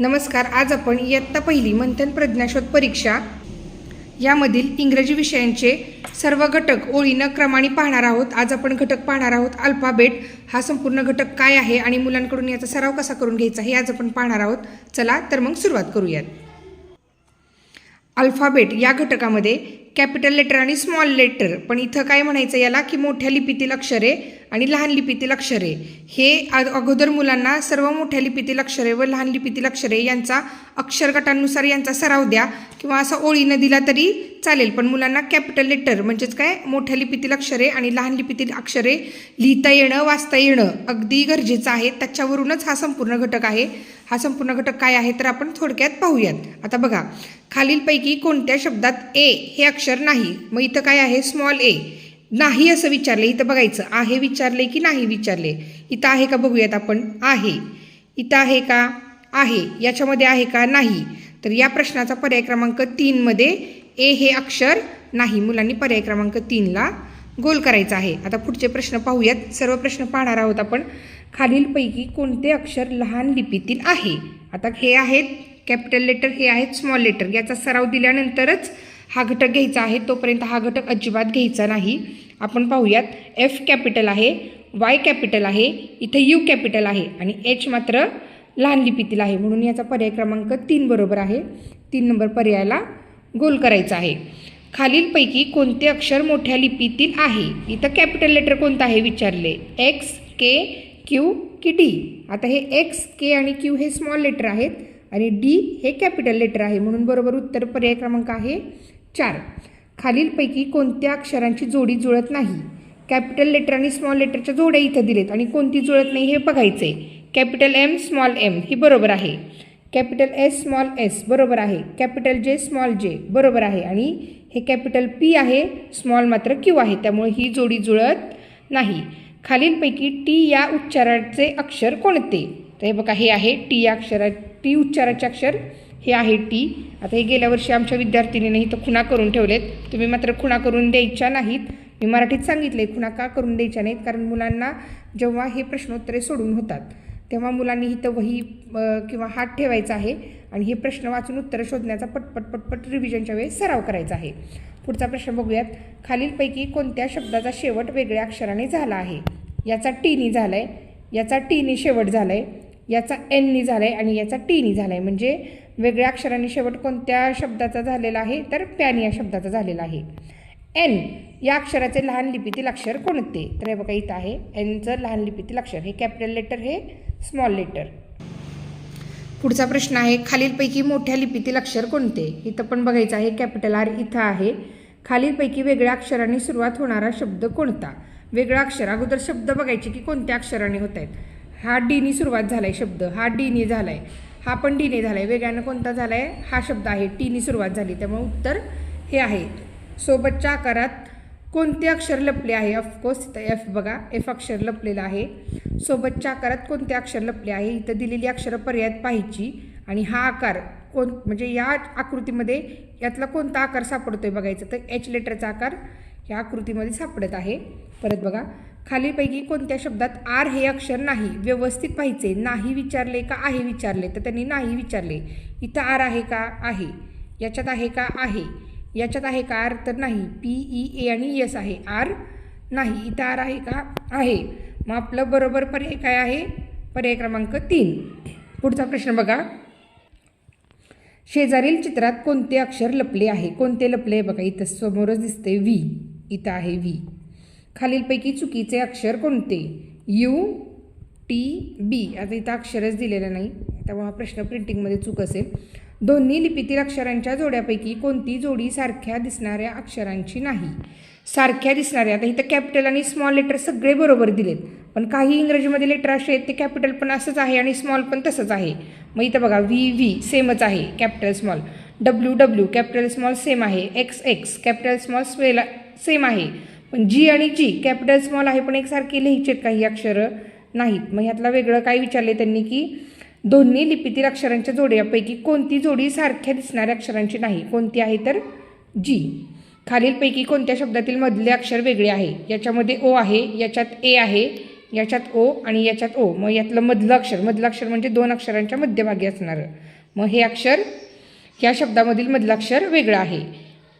नमस्कार आज आपण इयत्ता पहिली मंथन प्रज्ञाशोध परीक्षा यामधील इंग्रजी विषयांचे सर्व घटक ओळीनं क्रमाने पाहणार आहोत. आज आपण घटक पाहणार आहोत अल्फाबेट. हा संपूर्ण घटक काय आहे आणि मुलांकडून याचा सराव कसा करून घ्यायचा हे आज आपण पाहणार आहोत. चला तर मग सुरुवात करूयात. अल्फाबेट या घटकामध्ये कॅपिटल लेटर आणि स्मॉल लेटर. पण इथं काय म्हणायचं याला? की मोठ्या लिपीतील अक्षरे आणि लहान लिपीतील अक्षरे. हे अगोदर मुलांना सर्व मोठ्या लिपीतील अक्षरे व लहान लिपीतील अक्षरे यांचा अक्षरगटांनुसार यांचा सराव द्या. किंवा असा ओळीनं दिला तरी चालेल पण मुलांना कॅपिटल लेटर म्हणजेच काय? मोठ्या लिपीतील अक्षरे आणि लहान लिपीतील अक्षरे लिहिता येणं वाचता येणं अगदी गरजेचं आहे. त्याच्यावरूनच हा संपूर्ण घटक आहे. हा संपूर्ण घटक काय आहे तर आपण थोडक्यात पाहूयात. आता बघा खालीलपैकी कोणत्या शब्दात ए हे अक्षर नाही? मग इथं काय आहे? स्मॉल ए नाही असं विचारले. इथं बघायचं आहे विचारले की नाही विचारले? इथं आहे का बघूयात आपण? आहे. इथं आहे का? आहे. याच्यामध्ये आहे का? नाही. तर या प्रश्नाचा पर्याय क्रमांक तीनमध्ये ए हे अक्षर नाही. मुलांनी पर्याय क्रमांक तीनला गोल करायचा आहे. आता पुढचे प्रश्न पाहूयात. सर्व प्रश्न पाहणार आहोत आपण. खालीलपैकी कोणते अक्षर लहान लिपीतील आहे? आता हे आहेत. कॅपिटल लेटर हे आहेत स्मॉल लेटर. याचा सराव दिल्यानंतरच हा घटक घ्यायचा आहे. तोपर्यंत हा घटक अजिबात घ्यायचा नाही. आपण पाहूयात. एफ कॅपिटल आहे. वाय कॅपिटल आहे. इथं यू कॅपिटल आहे. आणि एच मात्र लहान लिपीतील आहे. म्हणून याचा पर्याय क्रमांक तीन बरोबर आहे. तीन नंबर पर्यायाला गोल करायचा आहे. खालीलपैकी कोणते अक्षर मोठ्या लिपीतील आहे? इथं कॅपिटल लेटर कोणतं आहे विचारले? एक्स के क्यू की डी आता हे एक्स के आणि क्यू हे स्मॉल लेटर आहेत आणि डी हे कॅपिटल लेटर आहे म्हणून बरोबर उत्तर पर्याय क्रमांक आहे चार. खालीलपैकी कोणत्या अक्षरांची जोडी जुळत नाही? कॅपिटल लेटर आणि स्मॉल लेटरच्या जोड्या इथं दिलेत आणि कोणती जुळत नाही हे बघायचं आहे कॅपिटल एम स्मॉल एम ही बरोबर आहे. कॅपिटल एस स्मॉल एस बरोबर आहे. कॅपिटल जे स्मॉल जे बरोबर आहे. आणि हे कॅपिटल पी आहे स्मॉल मात्र क्यू आहे. त्यामुळे ही जोडी जुळत नाही. खालीलपैकी टी या उच्चाराचे अक्षर कोणते? तर हे बघा हे आहे टी या अक्षरा टी उच्चाराचे अक्षर. हे आहे टी आता हे गेल्या वर्षी आमच्या विद्यार्थिनीने इथं खुणा करून ठेवलेत. तुम्ही मात्र खुणा करून द्यायच्या नाहीत. मी मराठीत सांगितले खुणा का करून द्यायच्या नाहीत? कारण मुलांना जेव्हा हे प्रश्नोत्तरे सोडून होतात. तेव्हा मुलांनी इथं वही किंवा हात ठेवायचा आहे आणि हे प्रश्न वाचून उत्तरं शोधण्याचा पटपट पटपट रिव्हिजनच्या वेळेस सराव करायचा आहे. पुढचा प्रश्न बघूयात. खालीलपैकी कोणत्या शब्दाचा शेवट वेगळ्या अक्षराने झाला आहे? याचा टीनी झाला आहे याचा टीनी शेवट झाला आहे याचा एननी झाला आहे आणि याचा टीनी झाला आहे म्हणजे वेगळ्या अक्षराने शेवट कोणत्या शब्दाचा झालेला आहे? तर पॅन या शब्दाचा झालेला आहे. एन या अक्षराचे लहान लिपीतील अक्षर कोणते? तर हे बघा इथं आहे. एनचं लहान लिपीतील अक्षर. हे कॅपिटल लेटर हे स्मॉल लेटर. पुढचा प्रश्न आहे खालीलपैकी मोठ्या लिपीतील अक्षर कोणते? इथं पण बघायचं आहे कॅपिटल आर इथं आहे. खालीलपैकी वेगळ्या अक्षराने सुरुवात होणारा शब्द कोणता? वेगळा अक्षर अगोदर शब्द बघायचे की कोणत्या अक्षराने होत आहेत हा डीनी सुरुवात झाला आहे शब्द हा डीनी आहे हा पण डीने आहे वेगळ्यानं कोणता झाला आहे हा शब्द आहे टीनी सुरुवात झाली. त्यामुळे उत्तर हे आहे. सोबतच्या आकारात कोणते अक्षर लपले आहे? ऑफकोर्स इथं एफ बघा. एफ अक्षर लपलेलं आहे. सोबतच्या आकारात कोणते अक्षर लपले आहे? इथं दिलेली अक्षरं पर्यायात पाहायची. आणि हा आकार कोण म्हणजे या आकृतीमध्ये यातला कोणता आकार सापडतो आहे बघायचा. तर एच लेटरचा आकार या आकृतीमध्ये सापडत आहे. परत बघा. खालीपैकी कोणत्या शब्दात आर हे अक्षर नाही व्यवस्थित पाहिजे नाही विचारले का? आहे विचारले. तर त्यांनी नाही विचारले. इथं आर आहे का? आहे. याच्यात आहे का? आहे. याच्यात आहे का आर तर नाही. पी ई ए आणि एस आहे. आर नाही. इथं आर आहे का? आहे. मग आपलं बरोबर पर्याय काय आहे? पर्याय क्रमांक तीन. पुढचा प्रश्न बघा. शेजारील चित्रात कोणते अक्षर लपले आहे? कोणते लपले आहे? बघा इथं समोरच दिसते व्ही इथं आहे व्ही खालीलपैकी चुकीचे अक्षर कोणते? यू टी बी आता इथं अक्षरच दिलेलं नाही. त्यामुळे हा प्रश्न प्रिंटिंगमध्ये चूक असेल. दोन्ही लिपीतील अक्षरांच्या जोड्यापैकी कोणती जोडी सारख्या दिसणाऱ्या अक्षरांची नाही? सारख्या दिसणाऱ्या आता इथं कॅपिटल आणि स्मॉल लेटर सगळे बरोबर दिलेत. पण काही इंग्रजीमध्ये लेटर असे आहेत ते कॅपिटल पण असंच आहे आणि स्मॉल पण तसंच आहे. मग इथं बघा व्ही व्ही सेमच आहे capital small. W W capital small same आहे. एक्स एक्स कॅपिटल स्मॉल स्वेला सेम आहे. पण जी आणि जी कॅपिटल स्मॉल आहे पण एकसारखे लिहायचे काही अक्षरं नाहीत. मग ह्यातला वेगळं काय विचारले त्यांनी की दोन्ही लिपीतील अक्षरांच्या जोड्यापैकी कोणती जोडी सारख्या दिसणाऱ्या अक्षरांची नाही? कोणती आहे तर जी खालीलपैकी कोणत्या शब्दातील मधले अक्षर वेगळे आहे? याच्यामध्ये ओ आहे याच्यात ए आहे याच्यात ओ आणि याच्यात ओ मग यातलं मधलं अक्षर मधलं अक्षर म्हणजे दोन अक्षरांच्या मध्यभागी असणारं. मग हे अक्षर या शब्दामधील मधलं अक्षर वेगळं आहे.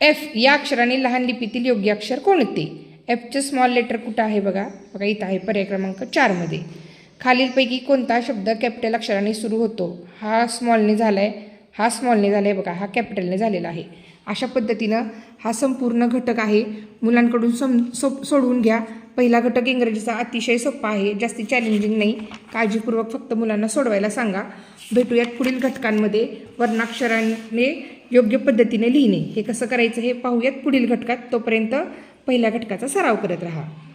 एफ या अक्षराने लहान लिपीतील योग्य अक्षर कोणते? एफचं स्मॉल लेटर कुठं आहे बघा? बघा इथं आहे पर्याय क्रमांक चारमध्ये खालीलपैकी कोणता शब्द कॅपिटल अक्षराने सुरू होतो? हा स्मॉलने झाला आहे हा स्मॉलने झाला आहे बघा. हा कॅपिटलने झालेला आहे. अशा पद्धतीनं हा संपूर्ण घटक आहे. मुलांकडून सम सोप सोडवून घ्या. पहिला घटक इंग्रजीचा अतिशय सोपा आहे. जास्ती चॅलेंजिंग नाही. काळजीपूर्वक फक्त मुलांना सोडवायला सांगा. भेटूयात पुढील घटकांमध्ये. वर्णाक्षराने योग्य पद्धतीने लिहिणे. हे कसं करायचं हे पाहूयात पुढील घटकात. तोपर्यंत पहिल्या घटकाचा सराव करत राहा.